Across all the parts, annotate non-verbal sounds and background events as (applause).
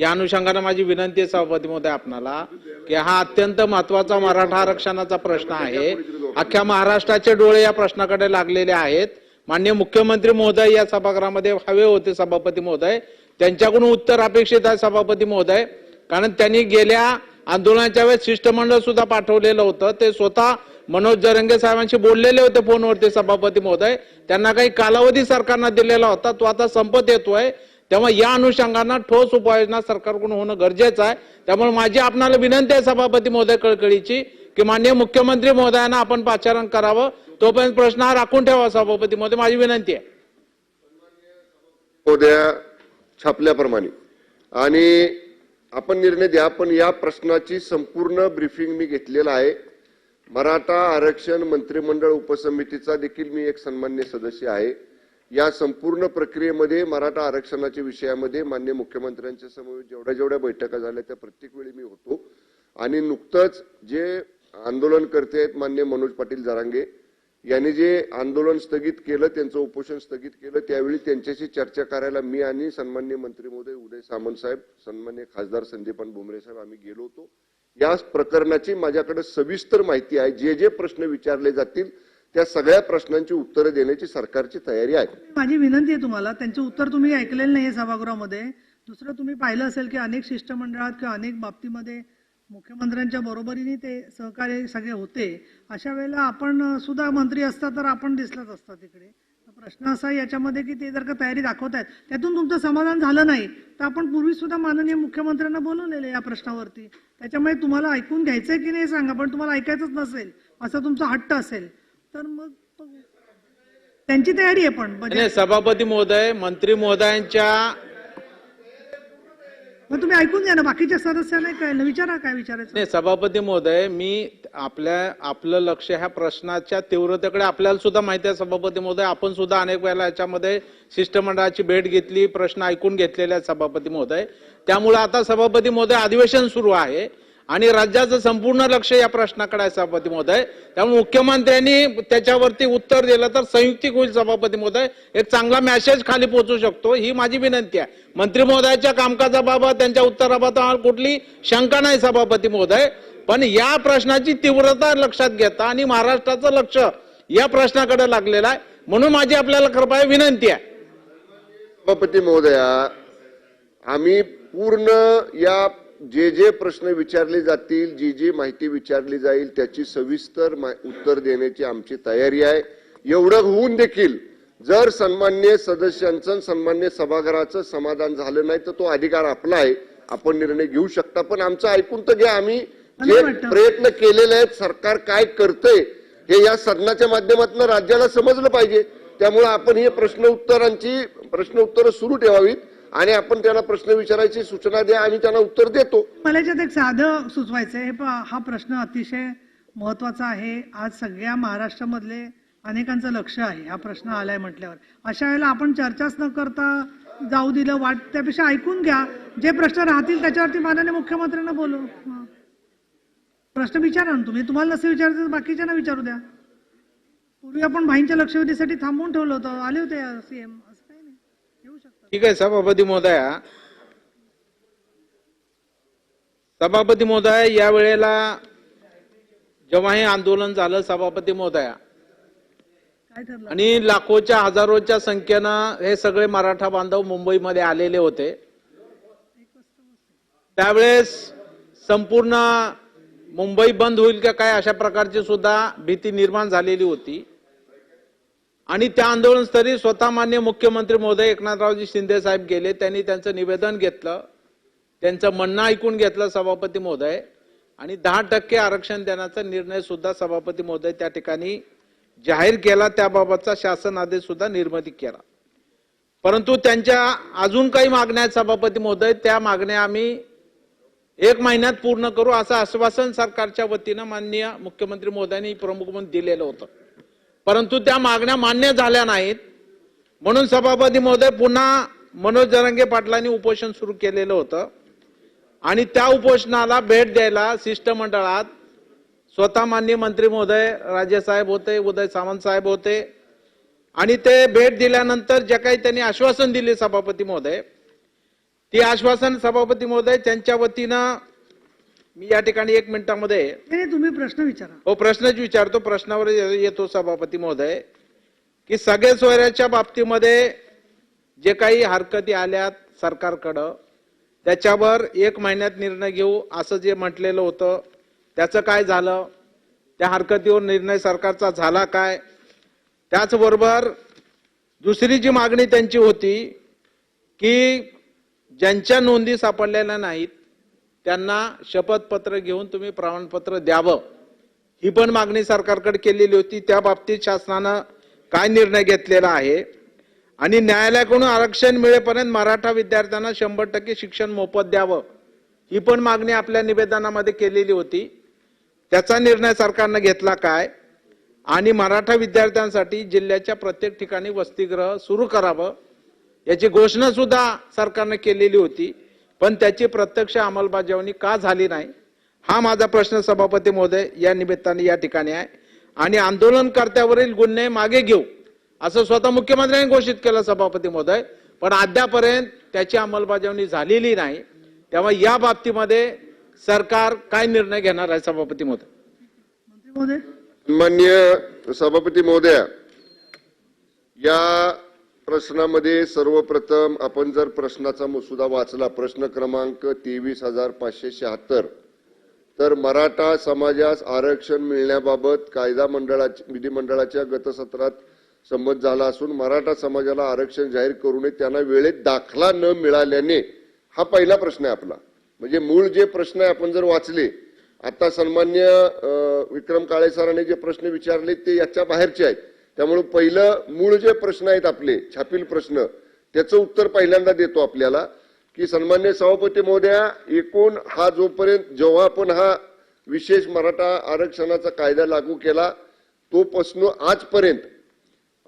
या अनुषंगाने माझी विनंती आहे सभापती महोदय आपणाला की हा अत्यंत महत्त्वाचा मराठा आरक्षणाचा प्रश्न आहे. अख्ख्या महाराष्ट्राचे डोळे या प्रश्नाकडे लागलेले आहेत. माननीय मुख्यमंत्री महोदय या सभागृहामध्ये हवे होते सभापती महोदय. त्यांच्याकडून उत्तर अपेक्षित आहे सभापती महोदय. कारण त्यांनी गेल्या आंदोलनाच्या वेळेस शिष्टमंडळ सुद्धा पाठवलेलं होतं. ते स्वतः मनोज जरंगे साहेबांशी बोललेले होते फोनवरती सभापती महोदय. त्यांना काही कालावधी सरकारनं दिलेला होता. तो आता संपत येतोय. तेव्हा या अनुषंगानं ठोस उपाययोजना सरकारकडून होणं गरजेचं आहे. त्यामुळे माझी आपणाला विनंती आहे सभापती महोदय कळकळीची की माननीय मुख्यमंत्री महोदयांना आपण पाचारण करावं. तोपर्यंत प्रश्न हा राखून ठेवा सभापती महोदय. माझी विनंती आहे. उद्या छापल्याप्रमाणे. आणि आपण निर्णय द्या पण या प्रश्नाची संपूर्ण ब्रीफिंग मी घेतलेलं आहे. मराठा आरक्षण मंत्रिमंडळ उपसमितीचा देखील मी एक सन्मान्य सदस्य आहे. या संपूर्ण प्रक्रियेमध्ये मराठा आरक्षणाच्या विषयामध्ये मान्य मुख्यमंत्र्यांच्या समोर जेवढ्या जेवढ्या बैठका झाल्या त्या प्रत्येक वेळी मी होतो. आणि नुकतंच जे आंदोलन करते आहेत मान्य मनोज पाटील जारांगे यांनी जे आंदोलन स्थगित केलं त्यांचं उपोषण स्थगित केलं त्यावेळी त्यांच्याशी चर्चा करायला मी आणि सन्मान्य मंत्री महोदय उदय सामंत साहेब सन्मान्य खासदार संदीपान भुमरे साहेब आम्ही गेलो होतो. या प्रकरणाची माझ्याकडे सविस्तर माहिती आहे. जे जे प्रश्न विचारले जातील त्या सगळ्या प्रश्नांची उत्तरं देण्याची सरकारची तयारी आहे. माझी विनंती आहे तुम्हाला त्यांचं उत्तर तुम्ही ऐकलेलं नाहीये सभागृहामध्ये. दुसरं तुम्ही पाहिलं असेल की अनेक शिष्टमंडळात किंवा अनेक बाबतीमध्ये मुख्यमंत्र्यांच्या बरोबरीने ते सहकार्य सगळे होते. अशा वेळेला आपण सुद्धा मंत्री असता तर आपण दिसलाच असता तिकडे. प्रश्न असा आहे याच्यामध्ये की ते जर का तयारी दाखवत आहेत त्यातून तुमचं समाधान झालं नाही तर आपण पूर्वी सुद्धा माननीय मुख्यमंत्र्यांना बोलवलेलं या प्रश्नावरती. त्याच्यामुळे तुम्हाला ऐकून घ्यायचं की नाही सांगा पण तुम्हाला ऐकायचंच नसेल असा तुमचा हट्ट असेल. तर मग. त्यांची तयारी आहे पण म्हणजे सभापती महोदय मंत्री महोदयांच्या मग तुम्ही ऐकून घ्या ना बाकीच्या सदस्यांना काय विचारा काय विचारायचं. नाही सभापती महोदय मी आपल्या आपलं लक्ष ह्या प्रश्नाच्या तीव्रतेकडे आपल्याला सुद्धा माहिती आहे सभापती महोदय आपण सुद्धा अनेक वेळेला याच्यामध्ये शिष्टमंडळाची भेट घेतली प्रश्न ऐकून घेतलेले आहेत सभापती महोदय. त्यामुळे आता सभापती महोदय अधिवेशन सुरू आहे. आणि राज्याचं संपूर्ण लक्ष या प्रश्नाकडे आहे सभापती महोदय. त्यामुळे मुख्यमंत्र्यांनी त्याच्यावरती उत्तर दिलं तर संयुक्तिक होईल सभापती महोदय. एक चांगला मेसेज खाली पोहोचू शकतो ही माझी विनंती आहे. मंत्री महोदयाच्या कामकाजाबाबत त्यांच्या उत्तराबाबत आम्हाला कुठली शंका नाही सभापती महोदय. पण या प्रश्नाची तीव्रता लक्षात घेता आणि महाराष्ट्राचं लक्ष या प्रश्नाकडे लागलेलं आहे. म्हणून माझी आपल्याला कृपया विनंती आहे. सभापती महोदया आम्ही पूर्ण या जे जे प्रश्न विचारले जातील जी जी माहिती विचारली जाईल त्याची सविस्तर उत्तर देण्याची आमची तयारी आहे. एवढं होऊन देखील जर सन्मान्य सदस्यांचं सन्मान्य सभागृहाचं समाधान झालं नाही तर तो अधिकार आपला आहे. आपण निर्णय घेऊ शकता पण आमचं ऐकून तर घ्या आम्ही. जे प्रयत्न केलेले आहेत सरकार काय करतंय हे या सदनाच्या माध्यमातून राज्याला समजलं पाहिजे. त्यामुळे आपण हे प्रश्न उत्तरांची प्रश्न उत्तरं सुरू ठेवावीत. आणि आपण त्यांना प्रश्न विचारायची सूचना द्या आणि त्यांना उत्तर देतो. मला याच्यात एक साधं सुचवायचं आहे हे हा प्रश्न अतिशय महत्त्वाचा आहे. आज सगळ्या महाराष्ट्रामधले अनेकांचं लक्ष आहे हा प्रश्न आलाय म्हटल्यावर. अशा वेळेला आपण चर्चाच न करता जाऊ दिलं वाट त्यापेक्षा ऐकून घ्या. जे प्रश्न राहतील त्याच्यावरती माननीय मुख्यमंत्र्यांना बोलू. प्रश्न विचारा ना तुम्ही. तुम्हाला नसे विचारायचं तर बाकीच्यांना विचारू द्या. पूर्वी आपण भाईंच्या लक्षवेधीसाठी थांबवून ठेवलं होतं. आले होते सीएम असं काही नाही येऊ शकतात ठीक आहे सभापती महोदया. सभापती महोदय या वेळेला जेव्हा हे आंदोलन झालं सभापती महोदया. आणि लाखोच्या हजारोच्या संख्येनं हे सगळे मराठा बांधव मुंबईमध्ये आलेले होते. त्यावेळेस संपूर्ण मुंबई बंद होईल का काय अशा प्रकारची सुद्धा भीती निर्माण झालेली होती. आणि त्या आंदोलनस्थळी स्वतः मान्य मुख्यमंत्री महोदय एकनाथरावजी शिंदे साहेब गेले. त्यांनी त्यांचं निवेदन घेतलं. त्यांचं म्हणणं ऐकून घेतलं सभापती महोदय. आणि दहा टक्के आरक्षण देण्याचा निर्णय सुद्धा सभापती महोदय त्या ठिकाणी जाहीर केला. त्याबाबतचा शासन आदेश सुद्धा निर्मिती केला. परंतु त्यांच्या अजून काही मागण्या आहेत सभापती महोदय. त्या मागण्या आम्ही एक महिन्यात पूर्ण करू असं आश्वासन सरकारच्या वतीनं माननीय मुख्यमंत्री महोदयांनी प्रमुख म्हणून दिलेलं होतं. परंतु त्या मागण्या मान्य झाल्या नाहीत. म्हणून सभापती महोदय पुन्हा मनोज जरंगे पाटलांनी उपोषण सुरू केलेलं होतं. आणि त्या उपोषणाला भेट द्यायला शिष्टमंडळात स्वतः मान्य मंत्री महोदय राजेसाहेब होते उदय सावंत साहेब होते. आणि ते भेट दिल्यानंतर जे काही त्यांनी आश्वासन दिले सभापती महोदय ती आश्वासन सभापती महोदय त्यांच्या वतीनं मी या ठिकाणी एक मिनिटामध्ये नाही तुम्ही प्रश्न विचारा. हो प्रश्नच विचारतो. प्रश्नावर येतो सभापती महोदय. की सगळे सोयऱ्याच्या बाबतीमध्ये जे काही हरकती आल्यात सरकारकडं त्याच्यावर एक महिन्यात निर्णय घेऊ असं जे म्हटलेलं होतं त्याचं काय झालं? त्या हरकतीवर निर्णय सरकारचा झाला काय? त्याचबरोबर दुसरी जी मागणी त्यांची होती की ज्यांच्या नोंदी सापडलेल्या नाहीत त्यांना शपथपत्र घेऊन तुम्ही प्रमाणपत्र द्यावं. ही पण मागणी सरकारकडे केलेली होती. त्या बाबतीत शासनानं काय निर्णय घेतलेला आहे? आणि न्यायालयाकडून आरक्षण मिळेपर्यंत मराठा विद्यार्थ्यांना शंभर टक्के शिक्षण मोफत द्यावं. ही पण मागणी आपल्या निवेदनामध्ये केलेली होती. त्याचा निर्णय सरकारनं घेतला काय? आणि मराठा विद्यार्थ्यांसाठी जिल्ह्याच्या प्रत्येक ठिकाणी वसतिगृह सुरू करावं याची घोषणा सुद्धा सरकारनं केलेली होती. पण त्याची प्रत्यक्ष अंमलबजावणी का झाली नाही? हा माझा प्रश्न सभापती महोदय या निमित्ताने या ठिकाणी आहे. आणि आंदोलनकर्त्यावरील गुन्हे मागे घेऊ असं स्वतः मुख्यमंत्र्यांनी घोषित केलं सभापती महोदय. पण अद्यापर्यंत त्याची अंमलबजावणी झालेली नाही. तेव्हा या बाबतीमध्ये सरकार काय निर्णय घेणार आहे सभापती महोदय? मंत्री महोदय? मान्य सभापती महोदया या प्रश्नामध्ये सर्वप्रथम आपण जर प्रश्नाचा मसुदा वाचला प्रश्न क्रमांक तेवीस हजार पाचशे शहात्तर तर मराठा समाजास आरक्षण मिळण्याबाबत कायदा मंडळाच्या विधिमंडळाच्या गतसत्रात संमत झाला असून मराठा समाजाला आरक्षण जाहीर करू नये त्यांना वेळेत दाखला न मिळाल्याने हा पहिला प्रश्न आहे आपला. म्हणजे मूळ जे प्रश्न आहे आपण जर वाचले आता सन्मान्य विक्रम काळे सरांनी जे प्रश्न विचारले ते याच्या बाहेरचे आहेत. त्यामुळे पहिलं मूळ जे प्रश्न आहेत आपले छापील प्रश्न त्याचं उत्तर पहिल्यांदा देतो आपल्याला की सन्मान्य सभापती महोदया एकूण हा जोपर्यंत जेव्हा आपण हा विशेष मराठा आरक्षणाचा कायदा लागू केला तो प्रश्न आजपर्यंत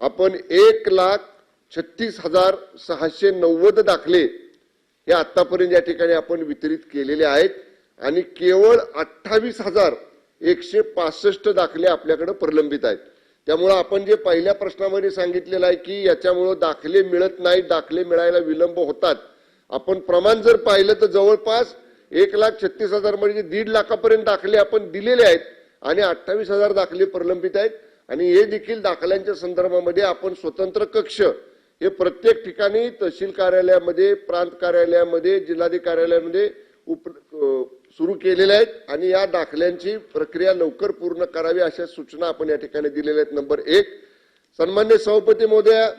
आपण एक लाख छत्तीस हजार सहाशे नव्वद दाखले हे आतापर्यंत या ठिकाणी आपण वितरित केलेले आहेत आणि केवळ अठ्ठावीस हजार एकशे पासष्ट दाखले आपल्याकडे प्रलंबित आहेत. त्यामुळं आपण जे पहिल्या प्रश्नामध्ये सांगितलेलं आहे की याच्यामुळं दाखले मिळत नाहीत दाखले मिळायला विलंब होतात. आपण प्रमाण जर पाहिलं तर जवळपास एक लाख छत्तीस हजार म्हणजे दीड लाखापर्यंत दाखले आपण दिलेले आहेत आणि अठ्ठावीस हजार दाखले प्रलंबित आहेत. आणि हे देखील दाखल्यांच्या संदर्भामध्ये आपण स्वतंत्र कक्ष हे प्रत्येक ठिकाणी तहसील कार्यालयामध्ये प्रांत कार्यालयामध्ये जिल्हाधिकारी कार्यालयामध्ये उप सुरू केलेल्या आहेत आणि या दाखल्यांची प्रक्रिया लवकर पूर्ण करावी अशा सूचना आपण या ठिकाणी दिलेल्या आहेत. नंबर एक सन्मान्य सभापती महोदया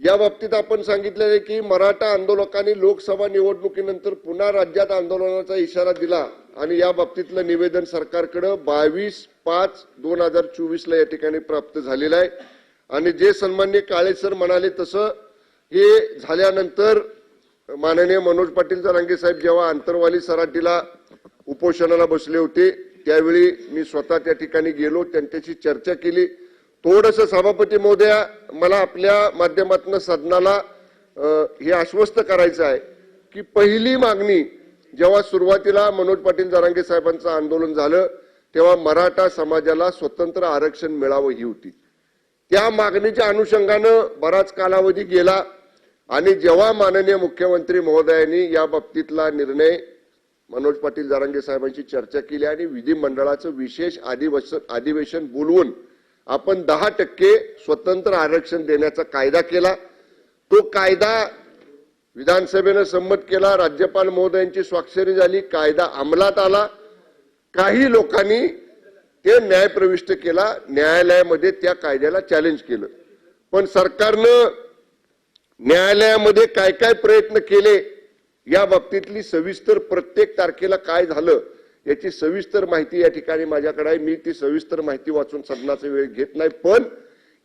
या बाबतीत आपण सांगितलेलं आहे की मराठा आंदोलकांनी लोकसभा निवडणुकीनंतर पुन्हा राज्यात आंदोलनाचा इशारा दिला आणि या बाबतीतलं निवेदन सरकारकडे बावीस पाच दोन हजार चोवीस ला या ठिकाणी प्राप्त झालेलं आहे. आणि जे सन्मान्य काळे सर म्हणाले तसं हे झाल्यानंतर माननीय मनोज पाटील जरांगे साहेब जेव्हा आंतरवाली सराटीला उपोषणाला बसले होते त्यावेळी मी स्वतः त्या ठिकाणी गेलो त्यांच्याशी चर्चा केली. थोडस सभापती महोदया मला आपल्या माध्यमातून सदनाला हे आश्वस्त करायचं आहे की पहिली मागणी जेव्हा सुरुवातीला मनोज पाटील जरांगे साहेबांचं आंदोलन झालं तेव्हा मराठा समाजाला स्वतंत्र आरक्षण मिळावं ही होती. त्या मागणीच्या अनुषंगानं बराच कालावधी गेला. आणि जेव्हा माननीय मुख्यमंत्री महोदयांनी या बाबतीतला निर्णय मनोज पाटील जारांगे साहेबांशी चर्चा केली आणि विधिमंडळाचं विशेष अधिवेशन अधिवेशन बोलवून आपण दहा टक्के स्वतंत्र आरक्षण देण्याचा कायदा केला. तो कायदा विधानसभेनं संमत केला राज्यपाल महोदयांची स्वाक्षरी झाली कायदा अंमलात आला. काही लोकांनी ते न्याय प्रविष्ट केला न्यायालयामध्ये त्या कायद्याला चॅलेंज केलं. पण सरकारनं न्यायालयामध्ये काय काय प्रयत्न केले या बाबतीतली सविस्तर प्रत्येक तारखेला काय झालं याची सविस्तर माहिती या ठिकाणी माझ्याकडे आहे. मी ती सविस्तर माहिती वाचून सदनाचा वेळ घेत नाही पण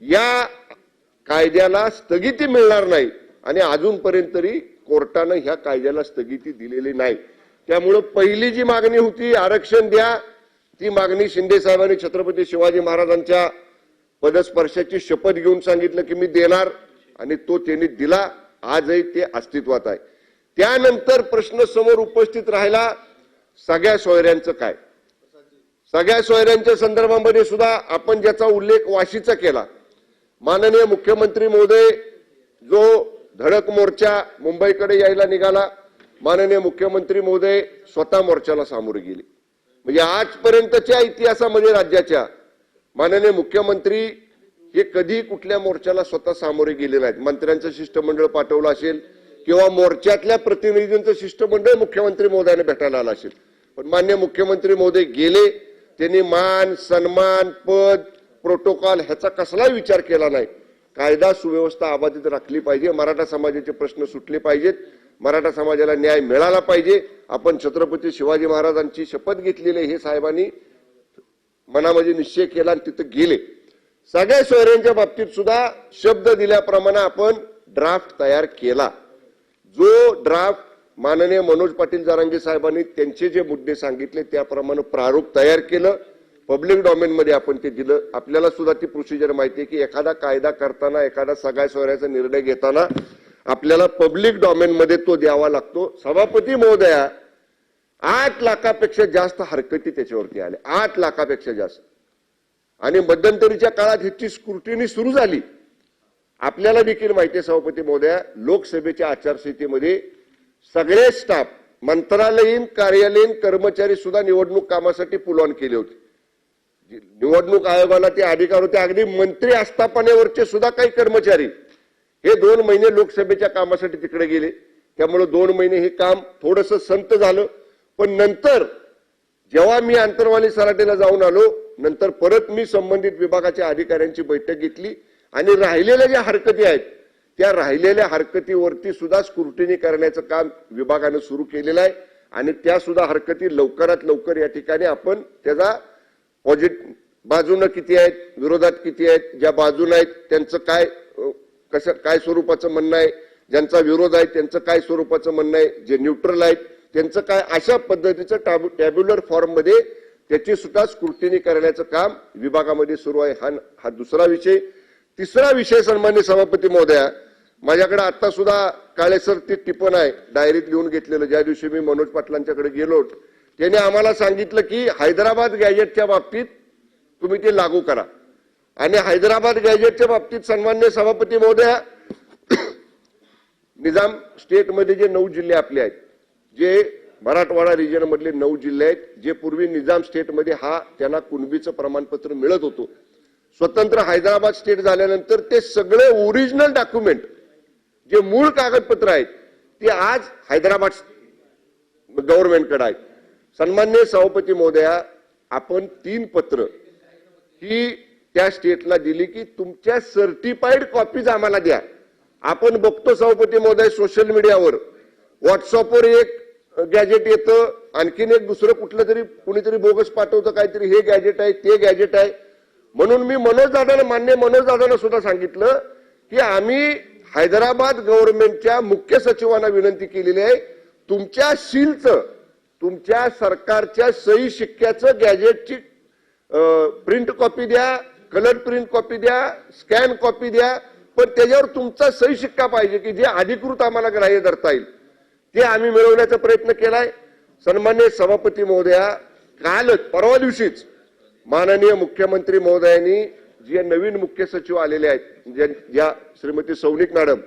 या कायद्याला स्थगिती मिळणार नाही आणि अजूनपर्यंत तरी कोर्टानं ह्या कायद्याला स्थगिती दिलेली नाही. त्यामुळं पहिली जी मागणी होती आरक्षण द्या ती मागणी शिंदे साहेबांनी छत्रपती शिवाजी महाराजांच्या पदस्पर्शाची शपथ घेऊन सांगितलं की मी देणार. आणि तो त्यांनी दिला आजही ते अस्तित्वात आहे. त्यानंतर प्रश्न समोर उपस्थित राहिला सगळ्या सोयऱ्यांचं काय? सगळ्या सोयऱ्यांच्या संदर्भामध्ये सुद्धा आपण ज्याचा उल्लेख वाशीचा केला. माननीय मुख्यमंत्री महोदय जो धडक मोर्चा मुंबईकडे यायला निघाला माननीय मुख्यमंत्री महोदय स्वतः मोर्चाला सामोरे गेले. म्हणजे आजपर्यंतच्या इतिहासामध्ये राज्याच्या माननीय मुख्यमंत्री हे कधी कुठल्या मोर्चाला स्वतः सामोरे गेले नाहीत मंत्र्यांचं शिष्टमंडळ पाठवलं असेल किंवा मोर्चातल्या प्रतिनिधींचं शिष्टमंडळ मुख्यमंत्री महोदयाने भेटायला आलं असेल. पण मान्य मुख्यमंत्री महोदय गेले त्यांनी मान सन्मान पद प्रोटोकॉल ह्याचा कसलाही विचार केला नाही. कायदा सुव्यवस्था अबाधित राखली पाहिजे मराठा समाजाचे प्रश्न सुटले पाहिजेत मराठा समाजाला न्याय मिळाला पाहिजे. आपण छत्रपती शिवाजी महाराजांची शपथ घेतलेली आहे, हे साहेबांनी मनामध्ये निश्चय केला आणि तिथं गेले. सगळ्या सोयऱ्यांच्या बाबतीत सुद्धा शब्द दिल्याप्रमाणे आपण ड्राफ्ट तयार केला. जो ड्राफ्ट माननीय मनोज पाटील जारांगे साहेबांनी त्यांचे जे मुद्दे सांगितले त्याप्रमाणे प्रारूप तयार केलं. पब्लिक डॉमेन मध्ये आपण ते दिलं. आपल्याला सुद्धा ती प्रोसिजर माहिती आहे की एखादा कायदा करताना एखादा सगळ्या सोयऱ्याचा निर्णय घेताना आपल्याला पब्लिक डॉमेन मध्ये तो द्यावा लागतो. सभापती महोदया आठ लाखापेक्षा जास्त हरकती त्याच्यावरती आल्या. आठ लाखापेक्षा जास्त. आणि मध्यंतरीच्या काळात ह्याची स्क्रुटिनी सुरू झाली. आपल्याला देखील माहिती आहे सभापती महोदया लोकसभेच्या आचारसंहितेमध्ये सगळे स्टाफ मंत्रालयीन कार्यालयीन कर्मचारी सुद्धा निवडणूक कामासाठी पुल ऑन केले होते. निवडणूक आयोगाला ते अधिकार होते अगदी मंत्री आस्थापनेवरचे सुद्धा काही कर्मचारी हे दोन महिने लोकसभेच्या कामासाठी तिकडे गेले. त्यामुळे दोन महिने हे काम थोडस संत झालं. पण नंतर जेव्हा मी आंतरवाली सराटेला जाऊन आलो नंतर परत मी संबंधित विभागाच्या अधिकाऱ्यांची बैठक घेतली आणि राहिलेल्या ज्या हरकती आहेत त्या राहिलेल्या हरकतीवरती सुद्धा स्क्रुटिनी करण्याचं काम विभागानं सुरू केलेलं आहे आणि त्या सुद्धा हरकती लवकरात लवकर या ठिकाणी आपण त्याचा पॉझिटिव्ह बाजूनं किती आहेत विरोधात किती आहेत ज्या बाजून आहेत त्यांचं काय कसं काय स्वरूपाचं म्हणणं आहे ज्यांचा विरोध आहे त्यांचं काय स्वरूपाचं म्हणणं आहे जे न्यूट्रल आहेत त्यांचं काय अशा पद्धतीचं टॅब्युलर फॉर्ममध्ये त्याची सुद्धा स्क्रुटिनी करण्याचं काम विभागामध्ये सुरू आहे. हा हा दुसरा विषय. तिसरा विषय सन्मान्य सभापती महोदया माझ्याकडे आता सुद्धा काळेसर ते टिपण आहे. डायरीत लिहून घेतलेलं. ज्या दिवशी मी मनोज पाटलांच्याकडे गेलो त्याने आम्हाला सांगितलं की हैदराबाद गॅजेटच्या बाबतीत तुम्ही ते लागू करा. आणि हैदराबाद गॅजेटच्या बाबतीत सन्मान्य सभापती महोदया निजाम स्टेटमध्ये जे नऊ जिल्हे आपले आहेत जे मराठवाडा रिजनमधले नऊ जिल्हे आहेत जे पूर्वी निजाम स्टेटमध्ये हा त्यांना कुणबीचं प्रमाणपत्र मिळत होतं. स्वतंत्र हैदराबाद स्टेट झाल्यानंतर ते सगळे ओरिजिनल डॉक्युमेंट जे मूळ कागदपत्र आहेत ते आज हैदराबाद गव्हर्नमेंटकडे आहेत. सन्मान्य सभापती महोदया आपण तीन पत्र ही त्या स्टेटला दिली की तुमच्या सर्टिफाईड कॉपीज आम्हाला द्या. आपण बघतो सभापती महोदय सोशल मीडियावर व्हॉट्सअपवर एक गॅजेट येतं आणखीन एक दुसरं कुठलं तरी कुणीतरी बोगस पाठवतं काहीतरी हे गॅजेट आहे ते गॅजेट आहे. म्हणून मी मनोज दादाला मान्य मनोज दादांना सुद्धा सांगितलं की आम्ही हैदराबाद गव्हर्नमेंटच्या मुख्य सचिवांना विनंती केलेली आहे तुमच्या सीलचं तुमच्या सरकारच्या सही शिक्क्याचं गॅजेटची प्रिंट कॉपी द्या कलर प्रिंट कॉपी द्या स्कॅन कॉपी द्या पण त्याच्यावर तुमचा सही शिक्का पाहिजे की जे अधिकृत आम्हाला ग्राह्य धरता येईल. ते आम्ही मिळवण्याचा प्रयत्न केलाय. सन्मान्य सभापती महोदया कालच परवा दिवशीच माननीय मुख्यमंत्री महोदयांनी जे नवीन मुख्य सचिव आलेले आहेत ज्या- श्रीमती सौनिक मॅडम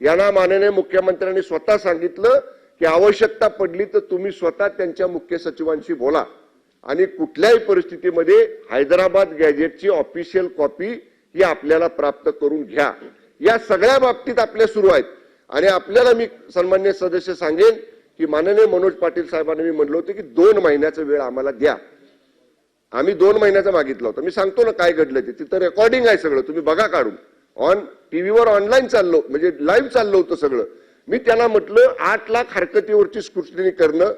यांना माननीय मुख्यमंत्र्यांनी स्वतः सांगितलं की आवश्यकता पडली तर तुम्ही स्वतः त्यांच्या मुख्य सचिवांशी बोला. आणि कुठल्याही परिस्थितीमध्ये हैदराबाद गॅजेटची ऑफिशियल कॉपी ही आपल्याला प्राप्त करून घ्या. या सगळ्या बाबतीत आपल्या सुरू आहेत. आणि आपल्याला मी सन्मान्य सदस्य सांगेन की माननीय मनोज पाटील साहेबांनी मी म्हणलं होतं की दोन महिन्याचा वेळ आम्हाला द्या. आम्ही दोन महिन्याचा मागितला होता. मी सांगतो ना काय घडलं ते. तिथं रेकॉर्डिंग आहे सगळं. तुम्ही बघा काढून. ऑन टीव्हीवर ऑनलाईन चाललो म्हणजे लाईव्ह चाललं होतं सगळं. मी त्यांना म्हटलं आठ लाख हरकतीवरची स्क्रुटनी करणं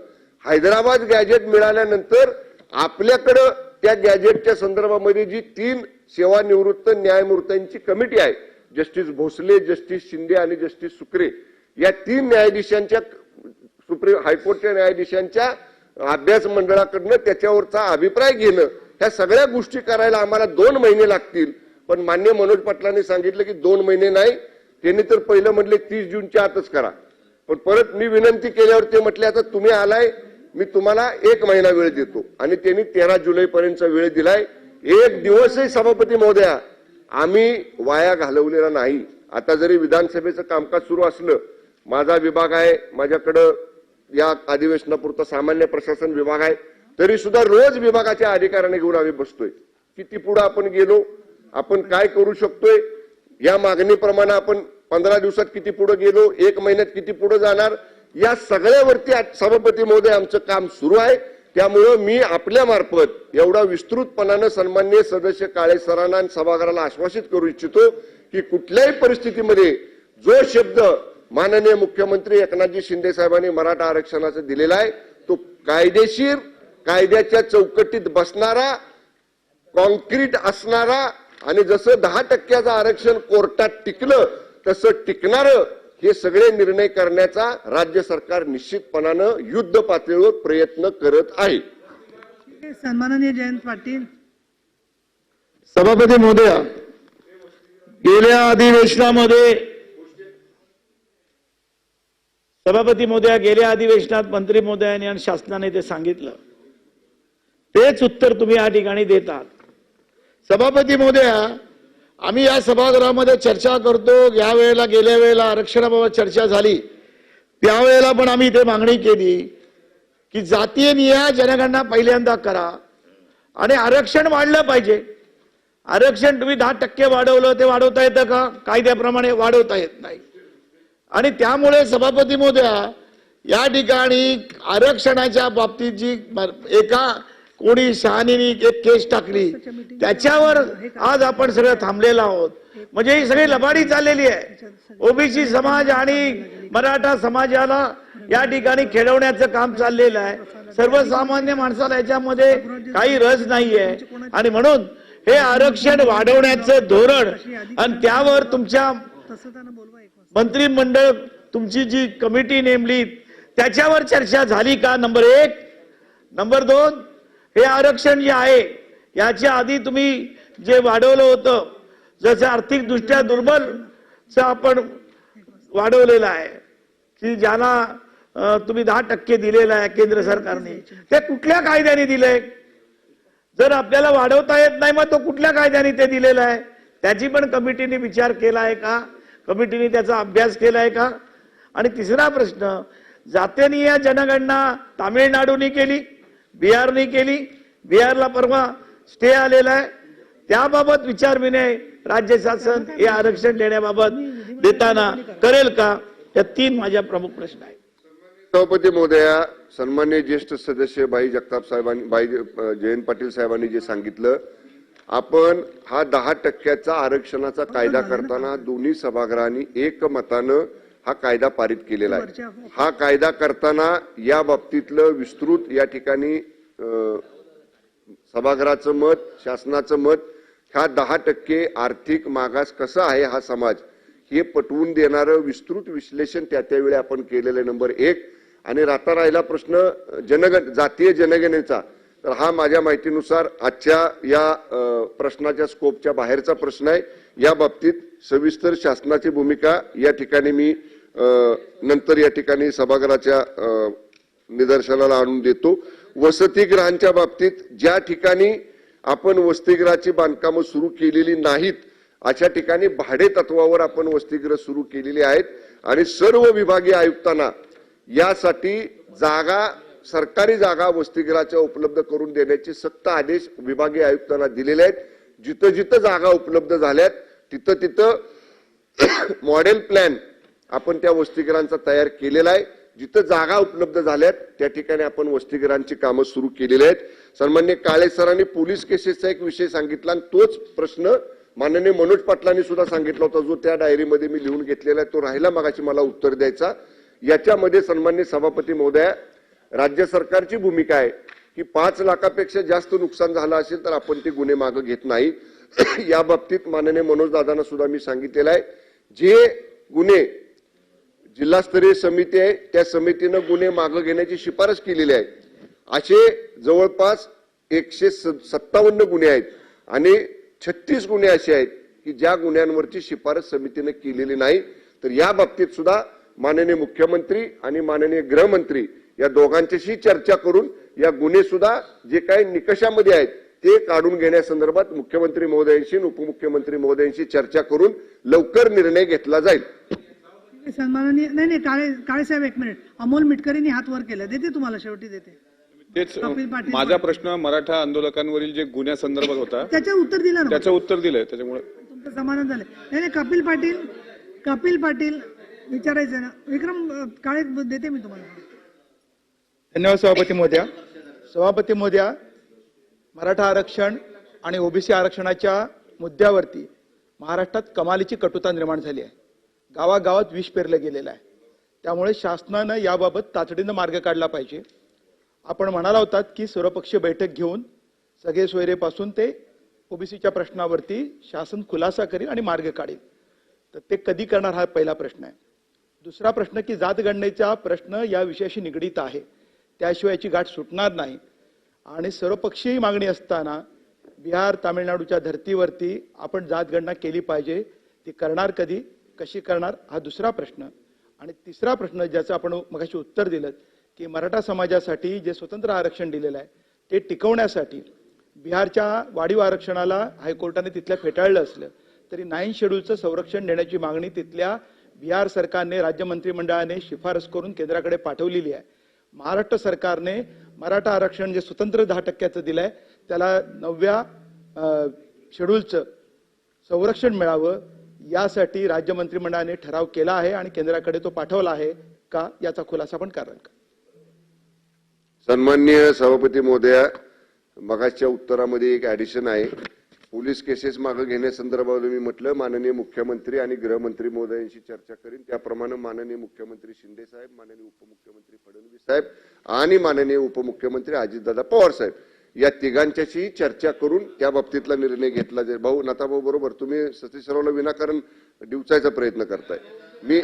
हैदराबाद गॅजेट मिळाल्यानंतर आपल्याकडं त्या गॅजेटच्या संदर्भामध्ये जी तीन सेवानिवृत्त न्यायमूर्त्यांची कमिटी आहे जस्टिस भोसले जस्टिस शिंदे आणि जस्टिस सुक्रे या तीन न्यायाधीशांच्या सुप्रीम हायकोर्टच्या न्यायाधीशांच्या अभ्यास मंडळाकडनं त्याच्यावरचा अभिप्राय घेणं ह्या सगळ्या गोष्टी करायला आम्हाला दोन महिने लागतील. पण मान्य मनोज पाटलांनी सांगितलं की दोन महिने नाही. त्यांनी तर पहिलं म्हटले तीस जूनच्या आतच करा. पण परत मी विनंती केल्यावर ते म्हटले आता तुम्ही आलाय मी तुम्हाला एक महिना वेळ देतो. आणि त्यांनी तेरा जुलैपर्यंतचा वेळ दिलाय. एक दिवसही सभापती महोदया आम्ही वाया घालवलेला नाही. आता जरी विधानसभेचं कामकाज सुरू असलं माझा विभाग आहे माझ्याकडं या अधिवेशनापुरता सामान्य प्रशासन विभाग आहे तरी सुद्धा रोज विभागाच्या अधिकाऱ्याने घेऊन आम्ही बसतोय. किती पुढे आपण गेलो आपण काय करू शकतोय या मागणीप्रमाणे आपण पंधरा दिवसात किती पुढे गेलो एक महिन्यात किती पुढे जाणार या सगळ्यावरती आज सभापती महोदय आमचं काम सुरू आहे. त्यामुळं मी आपल्या मार्फत एवढा विस्तृतपणानं सन्मान्य सदस्य काळे सरांना आणि सभागृहाला आश्वासित करू इच्छितो की कुठल्याही परिस्थितीमध्ये जो शब्द माननीय मुख्यमंत्री एकनाथजी शिंदे साहेबांनी मराठा आरक्षणाचा दिलेला आहे तो कायदेशीर कायद्याच्या चौकटीत बसणारा कॉन्क्रीट असणारा आणि जसं दहा टक्क्याचं आरक्षण कोर्टात टिकलं तसं टिकणारं हे सगळे निर्णय करण्याचा राज्य सरकार निश्चितपणानं युद्ध पातळीवर प्रयत्न करत आहे. सन्माननीय जयंत पाटील. सभापती महोदया गेल्या अधिवेशनामध्ये सभापती महोदया गेल्या अधिवेशनात मंत्री महोदयांनी आणि शासनाने ते सांगितलं. तेच उत्तर तुम्ही या ठिकाणी देतात. सभापती महोदया आम्ही या सभागृहामध्ये चर्चा करतो. या वेळेला गेल्या वेळेला आरक्षणाबाबत चर्चा झाली. त्यावेळेला पण आम्ही इथे मागणी केली की जातीय निया जनगणना पहिल्यांदा करा. आणि आरक्षण वाढलं पाहिजे. आरक्षण तुम्ही दहा टक्के वाढवलं ते वाढवता येतं का? कायद्याप्रमाणे वाढवता येत नाही. आणि त्यामुळे सभापती मोद्या या ठिकाणी आरक्षणाच्या बाबतीत जी एका कोणी शहाणीने एक केस टाकली त्याच्यावर आज आपण सगळं थांबलेलो आहोत. म्हणजे ही सगळी लबाडी चाललेली आहे. ओबीसी समाज आणि मराठा समाजाला या ठिकाणी खेळवण्याचं काम चाललेलं आहे. सर्वसामान्य माणसाला याच्यामध्ये काही रस नाहीये. आणि म्हणून हे आरक्षण वाढवण्याचं धोरण आणि त्यावर तुमच्या मंत्रिमंडळ तुमची जी कमिटी नेमली त्याच्यावर चर्चा झाली का? नंबर एक. नंबर दोन हे आरक्षण जे आहे याच्या आधी तुम्ही जे वाढवलं होतं जसं आर्थिक दृष्ट्या दुर्बल आपण वाढवलेलं आहे की ज्यांना तुम्ही दहा टक्के दिलेलं आहे केंद्र सरकारने ते कुठल्या कायद्याने दिलंय? जर आपल्याला वाढवता येत नाही मग तो कुठल्या कायद्याने ते दिलेलं आहे? त्याची पण कमिटीने विचार केला आहे का? कमिटीने त्याचा अभ्यास केला आहे का? आणि तिसरा प्रश्न जातीय जनगणना तामिळनाडूने केली बिहारने केली. बिहारला परवा स्टे आलेला आहे. त्याबाबत विचार विनय राज्य शासन हे आरक्षण देण्याबाबत देताना करेल का? या तीन माझ्या प्रमुख प्रश्न आहेत. सभापती महोदया सन्मान्य ज्येष्ठ सदस्य बाई जगताप साहेबांनी बाई जयंत पाटील साहेबांनी जे सांगितलं आपण हा दहा टक्क्याचा आरक्षणाचा कायदा करताना दोन्ही सभागृहांनी एकमतानं हा कायदा पारित केलेला आहे. हा कायदा करताना या बाबतीतलं विस्तृत या ठिकाणी सभागृहाचं मत शासनाचं मत ह्या दहा टक्के आर्थिक मागास कसा आहे हा समाज हे पटवून देणारं विस्तृत विश्लेषण त्या त्यावेळी आपण केलेलं नंबर एक. आणि राहता राहिला प्रश्न जनगण जातीय जनगणनेचा. तर हा माझ्या माहितीनुसार आजच्या या प्रश्नाच्या स्कोपच्या बाहेरचा प्रश्न आहे. या बाबतीत सविस्तर शासनाची भूमिका या ठिकाणी मी नंतर या ठिकाणी सभागृहाच्या निदर्शनाला आणून देतो. वसतिगृहांच्या बाबतीत ज्या ठिकाणी आपण वसतिगृहाची बांधकामं सुरू केलेली नाहीत अशा ठिकाणी भाडे तत्वावर आपण वसतिगृह सुरू केलेली आहेत आणि सर्व विभागीय आयुक्तांना यासाठी जागा सरकारी जागा वसतिगृहाच्या उपलब्ध करून देण्याचे सक्त आदेश विभागीय आयुक्तांना दिलेले आहेत. जिथं जिथं जागा उपलब्ध झाल्यात तिथं तिथं (coughs) मॉडेल प्लॅन आपण त्या वसतिगृहांचा तयार केलेला आहे. जिथं जागा उपलब्ध झाल्यात त्या ठिकाणी आपण वसतिगृहांची कामं सुरू केलेली आहेत. सन्मान्य काळे सरांनी पोलीस केसेसचा एक विषय सांगितला आणि तोच प्रश्न माननीय मनोज पाटलांनी सुद्धा सांगितला होता जो त्या डायरीमध्ये मी लिहून घेतलेला आहे. तो राहिला मागाशी मला उत्तर द्यायचा. याच्यामध्ये सन्मान्य सभापती महोदया राज्य सरकारची भूमिका आहे की पाच लाखापेक्षा जास्त नुकसान झालं असेल तर आपण ते गुन्हे मागे घेत नाही. (clears throat) या बाबतीत माननीय मनोज दादांना सुद्धा मी सांगितलेलं आहे. जे गुन्हे जिल्हास्तरीय समिती आहे. त्या समितीनं गुन्हे मागं घेण्याची शिफारस केलेली आहे. असे जवळपास एकशे सत्तावन्न गुन्हे आहेत. आणि छत्तीस गुन्हे असे आहेत की ज्या गुन्ह्यांवरची शिफारस समितीनं केलेली नाही. तर या बाबतीत सुद्धा माननीय मुख्यमंत्री आणि माननीय गृहमंत्री या दोघांच्याशी चर्चा करून या गुन्हे सुद्धा जे काही निकषामध्ये आहेत ते काढून घेण्यासंदर्भात मुख्यमंत्री महोदयांशी उपमुख्यमंत्री महोदयांशी चर्चा करून लवकर निर्णय घेतला जाईल. सन्माननीय नाही नाही काळे काळे साहेब एक मिनिट. अमोल मिटकरींनी हात वर केला. देते तुम्हाला शेवटी देते. तेच कपिल पाटील माझा प्रश्न मराठा आंदोलकांवरील जे गुन्ह्यासंदर्भात होता (laughs) त्याचं उत्तर दिलं ना त्याचं उत्तर दिलंय त्याच्यामुळे तुमचं समाधान झालं नाही नाही कपिल पाटील कपिल पाटील विचारायचं ना. विक्रम अं, काळे देते मी तुम्हाला. धन्यवाद सभापती महोदया सभापती महोदया मराठा आरक्षण आणि ओबीसी आरक्षणाच्या मुद्द्यावरती महाराष्ट्रात कमालीची कटुता निर्माण झाली आहे. गावागावात विष पेरलं गेलेलं आहे. त्यामुळे शासनानं याबाबत तातडीनं मार्ग काढला पाहिजे. आपण म्हणाला होतात की सर्वपक्षीय बैठक घेऊन सगळे सोयरेपासून ते ओबीसीच्या प्रश्नावरती शासन खुलासा करेल आणि मार्ग काढेल तर ते कधी करणार हा पहिला प्रश्न आहे. दुसरा प्रश्न की जातगणनेचा प्रश्न या विषयाशी निगडीत आहे. त्याशिवाय याची गाठ सुटणार नाही. आणि सर्वपक्षीय मागणी असताना बिहार तामिळनाडूच्या धर्तीवरती आपण जातगणना केली पाहिजे. ती करणार कधी? कशी करणार हा दुसरा प्रश्न. आणि तिसरा प्रश्न ज्याचं आपण मगाशी उत्तर दिलं की मराठा समाजासाठी जे स्वतंत्र आरक्षण दिलेलं आहे ते टिकवण्यासाठी बिहारच्या वाढीव आरक्षणाला हायकोर्टाने तिथल्या फेटाळलं असलं तरी नाईन शेड्यूलचं संरक्षण देण्याची मागणी तिथल्या बिहार सरकारने राज्य मंत्रिमंडळाने शिफारस करून केंद्राकडे पाठवलेली आहे. महाराष्ट्र सरकारने मराठा आरक्षण जे स्वतंत्र दहा टक्क्याचं दिलंय त्याला नवव्या शेड्यूलचं संरक्षण मिळावं यासाठी राज्य मंत्रिमंडळाने ठराव केला आहे आणि केंद्राकडे तो पाठवला आहे का याचा खुलासा पण कराल का? सन्मान्य सभापती महोदया मगाच्या उत्तरामध्ये एक ऍडिशन आहे. पोलीस केसेस मागे घेण्यासंदर्भात मी म्हटलं. माननीय मुख्यमंत्री आणि गृहमंत्री महोदयांशी चर्चा करीन. त्याप्रमाणे माननीय मुख्यमंत्री शिंदे साहेब माननीय उपमुख्यमंत्री फडणवीस साहेब आणि माननीय उपमुख्यमंत्री अजितदादा पवार साहेब. या तिघांच्याशी चर्चा करून त्या बाबतीतला निर्णय घेतला जाईल. भाऊ नाताभाऊ बरोबर. तुम्ही सतीश रावला विनाकारण डिवचायचा प्रयत्न करताय. मी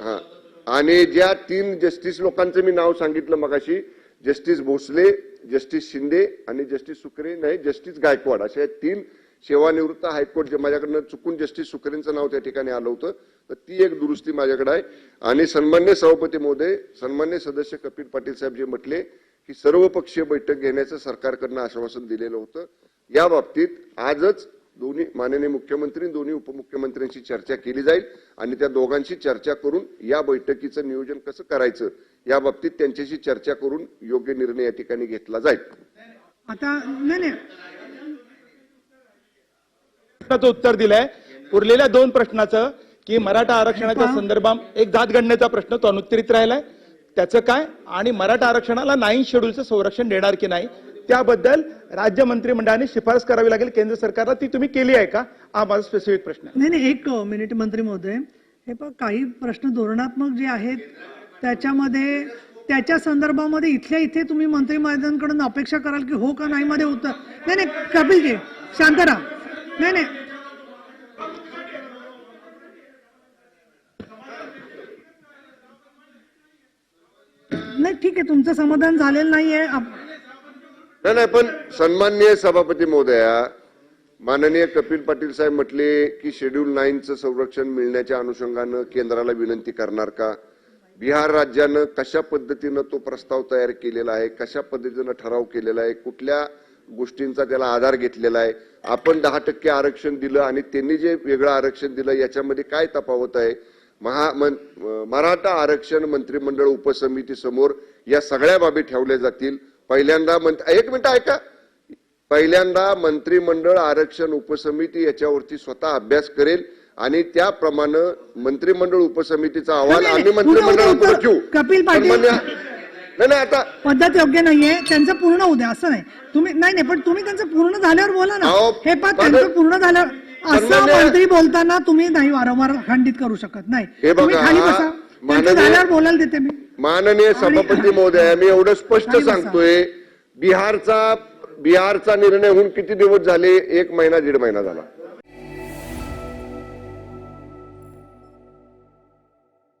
हा. आणि ज्या तीन जस्टिस लोकांचं मी नाव सांगितलं मगाशी जस्टिस भोसले जस्टिस शिंदे आणि जस्टिस सुकरे नाही जस्टिस गायकवाड अशा तीन सेवानिवृत्त हायकोर्ट जे माझ्याकडनं चुकून जस्टिस सुकरेंचं नाव त्या ठिकाणी आलं होतं तर ती एक दुरुस्ती माझ्याकडे आहे. आणि सन्मान्य सभापती महोदय सन्मान्य सदस्य कपिल पाटील साहेब जे म्हटले की सर्वपक्षीय बैठक घेण्याचं सरकारकडनं आश्वासन दिलेलं होतं. या बाबतीत आजच दोन्ही माननीय मुख्यमंत्री दोन्ही उपमुख्यमंत्र्यांशी चर्चा केली जाईल आणि त्या दोघांशी चर्चा करून या बैठकीचं नियोजन कसं करायचं या बाबतीत त्यांच्याशी चर्चा करून योग्य निर्णय या ठिकाणी घेतला जाईल. आता नाही नाही. प्रश्नाचं उत्तर दिलंय. उरलेल्या दोन प्रश्नाचं की मराठा आरक्षणाच्या संदर्भात एक जातगणनेचा प्रश्न तो अनुत्तरित राहिलाय. त्याचं काय? आणि मराठा आरक्षणाला नाईन शेड्यूलचं संरक्षण देणार की नाही? त्याबद्दल राज्य मंत्रिमंडळाने शिफारस करावी लागेल. केंद्र सरकारला ती तुम्ही केली आहे का? हा माझा स्पेसिफिक प्रश्न नाही नाही एक मिनिट मंत्री महोदय. हे पण काही प्रश्न धोरणात्मक जे आहेत त्याच्यामध्ये त्याच्या संदर्भामध्ये इथल्या इथे तुम्ही मंत्री अपेक्षा कराल की हो का नाही मध्ये उत्तर. नाही नाही कपिलजी घे नाही नाही नाही ठीक आहे तुमचं समाधान झालेलं नाहीये. नाही नाही पण सन्माननीय सभापती महोदया माननीय कपिल पाटील साहेब म्हटले की शेड्यूल नाईनचं संरक्षण मिळण्याच्या अनुषंगानं केंद्राला विनंती करणार का? बिहार राज्यानं कशा पद्धतीनं तो प्रस्ताव तयार केलेला आहे कशा पद्धतीनं ठराव केलेला आहे कुठल्या गोष्टींचा त्याला आधार घेतलेला आहे? आपण दहा टक्के आरक्षण दिलं आणि त्यांनी जे वेगळं आरक्षण दिलं याच्यामध्ये काय तफावत आहे? महा मराठा आरक्षण मंत्रिमंडळ उपसमिती समोर या सगळ्या बाबी ठेवल्या जातील. पहिल्यांदा मंत- एक मिनिट ऐका. पहिल्यांदा मंत्रिमंडळ आरक्षण उपसमिती याच्यावरती स्वतः अभ्यास करेल आणि त्याप्रमाणे मंत्रिमंडळ उपसमितीचा अहवाल आम्ही मंत्रिमंडळापुढे ठेवू उत्तर- कपिल पाटील- नाही नाही आता पद्धत योग्य नाहीये. त्यांचं पूर्ण होऊ द्या असं नाही. तुम्ही नाही नाही पण तुम्ही त्यांचं पूर्ण झाल्यावर बोला ना. हे पद्धत- त्यांचं पूर्ण झाल्यावर असं मंत्री बोलताना तुम्ही नाही वारंवार खंडित करू शकत नाही. हे तुम्ही बघा, खाली बसा. त्यांचं माननीय- झाल्यावर बोलायला देते मी. माननीय सभापती महोदय मी एवढं स्पष्ट. सांगतोय बिहारचा बिहारचा निर्णय होऊन किती दिवस झाले? एक महिना दीड महिना झाला.